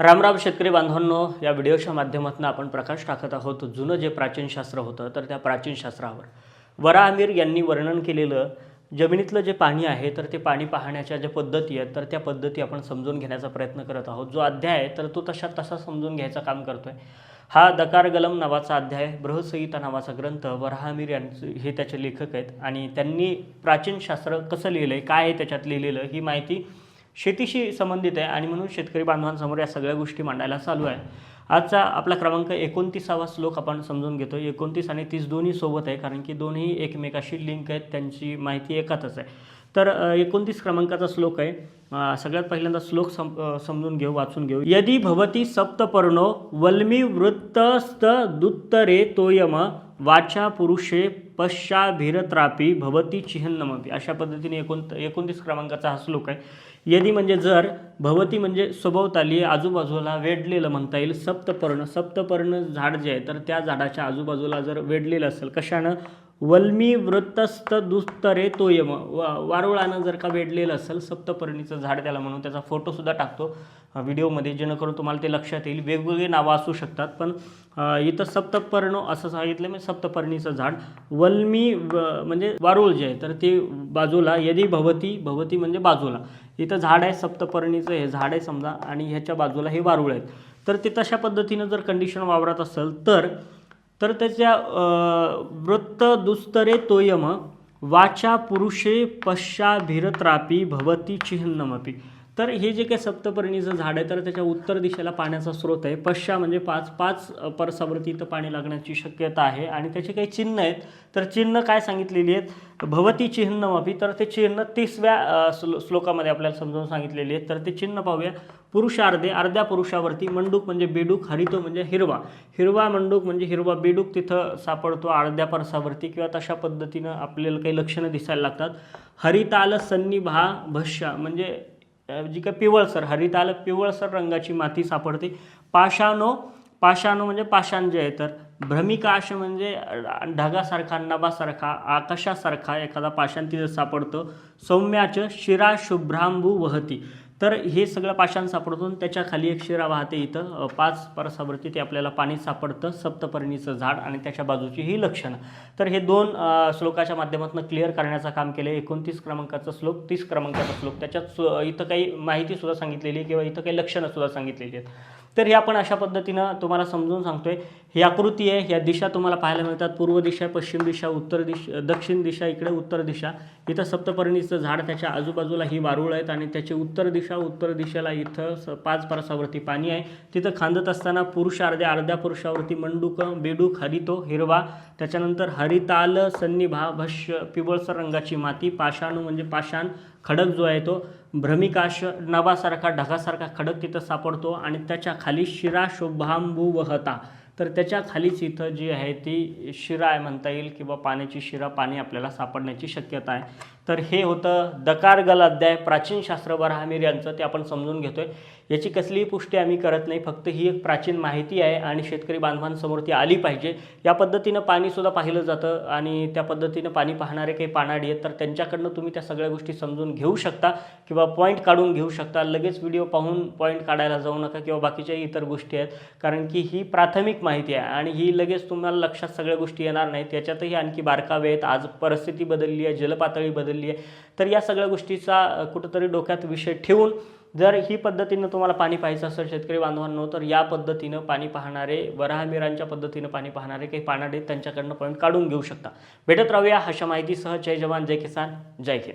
रामराम शेतकरी बांधवांनो या व्हिडिओच्या माध्यमातून आपण प्रकाश टाकत आहोत. जुनं जे प्राचीन शास्त्र होतं तर त्या प्राचीन शास्त्रावर. वरा आमिर यांनी वर्णन केलेलं जमिनीतलं जे पाणी आहे तर ते पाणी पाहण्याच्या ज्या पद्धती आहेत तर त्या पद्धती आपण समजून घेण्याचा प्रयत्न करत आहोत. जो अध्याय आहे तर तो तशा तसा समजून घ्यायचं काम करतो आहे हा दकार गलम नावाचा अध्याय बृहसंहिता नावाचा ग्रंथ वराहमीर यांचे हे त्याचे लेखक आहेत. आणि त्यांनी प्राचीन शास्त्र कसं लिहिलं आहे काय आहे त्याच्यात लिहिलेलं ही माहिती शेतीशी संबंधित आहे आणि म्हणून शेतकरी बांधवांसमोर या सगळ्या गोष्टी मांडायला चालू आहे. आजचा आपला क्रमांक एकोणतीसावा श्लोक आपण समजून घेतो एकोणतीस आणि तीस दोन्ही सोबत आहे कारण की दोन्ही एकमेकाशी लिंक आहेत त्यांची माहिती एकातच आहे. तर एकोणतीस क्रमांकाचा श्लोक आहे. सगळ्यात पहिल्यांदा श्लोक सम समजून घेऊ वाचून घेऊ. यदी भवती सप्तपर्णो वल्मी वृत्तस्त दुत्तरे तोयम वाचा पुरुषे पश्चाभिरत्रापी भवती चिहन्नमपी. अशा पद्धतीने एकोण एकोणतीस क्रमांकाचा हा श्लोक आहे. यदी म्हणजे जर भवती म्हणजे सभोवताली आजूबाजूला वेढलेलं म्हणता येईल सप्तपर्ण. सप्तपर्ण झाड जे आहे तर त्या झाडाच्या आजूबाजूला जर वेढलेलं असेल कशानं? वल्मी वृत्तस्थ दुस्तरे तोयम वा वारुळानं जर का वेढलेलं असेल सप्तपर्णीचं झाड त्याला म्हणून त्याचा फोटोसुद्धा टाकतो. व्हिडिओमध्ये जेणेकरून तुम्हाला ते लक्षात येईल. वेगवेगळी नावं असू शकतात पण इथं सप्तपर्ण असं सांगितलं मी सप्तपर्णीचं झाड. वल्मी म्हणजे वारुळ जे आहे तर ते बाजूला यदि भवती भवती म्हणजे बाजूला. इथं झाड आहे सप्तपर्णीचं हे झाड आहे समजा आणि ह्याच्या बाजूला हे वारुळ आहेत. तर ते तशा पद्धतीनं जर कंडिशन वावरत असेल तर तर त्याच्या वृत्त दुस्तरे तोयम वाचा पुरुषे पश्चाभिरत्रापी भवती चिन्हमपी तर हे जे काही सप्तपर्णीचं झाड आहे तर त्याच्या उत्तर दिशेला पाण्याचा स्रोत आहे. पश्चा म्हणजे पाच पाच परसावरती इथं पाणी लागण्याची शक्यता आहे. आणि त्याचे काही चिन्ह आहेत. तर चिन्ह काय सांगितलेली आहेत? भवती चिन्हमपी तर ते चिन्ह तिसव्या श्लोकामध्ये आपल्याला समजावून सांगितलेली आहेत. तर ते चिन्ह पाहूया. पुरुषार्धे अर्ध्या पुरुषावरती मंडूक म्हणजे बेडूक हरितो म्हणजे हिरवा. हिरवा मंडूक म्हणजे हिरवा बेडूक तिथं सापडतो अर्ध्या परसावरती किंवा तशा पद्धतीनं आपल्याला काही लक्षणं दिसायला लागतात. हरिताल सन्निभा भष्या म्हणजे जी काय पिवळसर हरिताल पिवळसर रंगाची माती सापडते. पाषाणो पाषाणो म्हणजे पाषाण जे आहे तर भ्रमिकाश म्हणजे ढगासारखा नभासारखा आकाशासारखा एखादा पाषाण तिथं सापडतं. सौम्याच शिरा शुभ्रांबू वहती. तर हे सगळं पाषाण सापडतून त्याच्याखाली त्याच्याखाली एक शिरा वाहते इथं. पाच परसावरती ते आपल्याला पाणी सापडतं सप्तपर्णीचं झाड आणि त्याच्या बाजूची ही लक्षणं. तर हे दोन श्लोकाच्या माध्यमातून क्लिअर करण्याचं काम केलं आहे एकोणतीस क्रमांकाचा श्लोक तीस क्रमांकाचा श्लोक. त्याच्यात सु- इथं काही माहितीसुद्धा सांगितलेली आहे किंवा इथं काही लक्षणंसुद्धा सांगितलेली आहेत. तर हे आपण अशा पद्धतीनं तुम्हाला समजून सांगतोय. ही आकृती आहे ह्या दिशा तुम्हाला पाहायला मिळतात. पूर्व दिशा पश्चिम दिशा उत्तर दिश दक्षिण दिशा इकडे उत्तर दिशा. इथं सप्तपर्णीचं झाड त्याच्या आजूबाजूला ही वारुळ आहेत आणि त्याची उत्तर दिशा उत्तर दिशेला इथं स पाच परसावरती पाणी आहे. तिथं खांदत असताना पुरुष अर्ध्या अर्ध्या पुरुषावरती मंडूक बेडूक हरितो हिरवा. त्याच्यानंतर हरिताल सन्निभा भष्य पिवळसर रंगाची माती पाषाणू म्हणजे पाषाण. खडक जो आहे तो भ्रमिकाश नभासारखा ढगासारखा खडक तिथं सापडतो आणि त्याच्याखाली शिरा शोभांबू वहता. तर त्याच्या खालीच इथं जी आहे ती शिरा आहे म्हणता येईल किंवा पाण्याची शिरा पाणी आपल्याला सापडण्याची शक्यता आहे. तर हे होतं दकारगल अध्याय प्राचीन शास्त्र वराहमीर यांचं ते आपण समजून घेतो आहे याची कसलीही पुष्टी आम्ही करत नाही फक्त ही एक प्राचीन माहिती आहे आणि शेतकरी बांधवांसमोर ती आली पाहिजे. या पद्धतीनं पाणीसुद्धा पाहिलं जातं आणि त्या पद्धतीनं पाणी पाहणारे काही पानाडी आहेत तर त्यांच्याकडनं तुम्ही त्या सगळ्या गोष्टी समजून घेऊ शकता किंवा पॉईंट काढून घेऊ शकता. लगेच व्हिडिओ पाहून पॉईंट काढायला जाऊ नका किंवा बाकीच्याही इतर गोष्टी आहेत कारण की ही प्राथमिक माहिती आहे आणि ही लगेच तुम्हाला लक्षात सगळ्या गोष्टी येणार नाहीत. त्याच्यातही आणखी बारकावे आहेत. आज परिस्थिती बदलली आहे जलपातळी बदलली आहे. तर या सगळ्या गोष्टीचा कुठंतरी डोक्यात विषय ठेवून जर ही पद्धतीनं तुम्हाला पाणी पाहायचं असेल शेतकरी बांधवांनो तर या पद्धतीनं पाणी पाहणारे वराहमिरांच्या पद्धतीनं पाणी पाहणारे काही पानाडे त्यांच्याकडनं पॉईंट काढून घेऊ शकता. भेटत राहूया अशा माहितीसह. जय जवान जय किसान जय हिंद.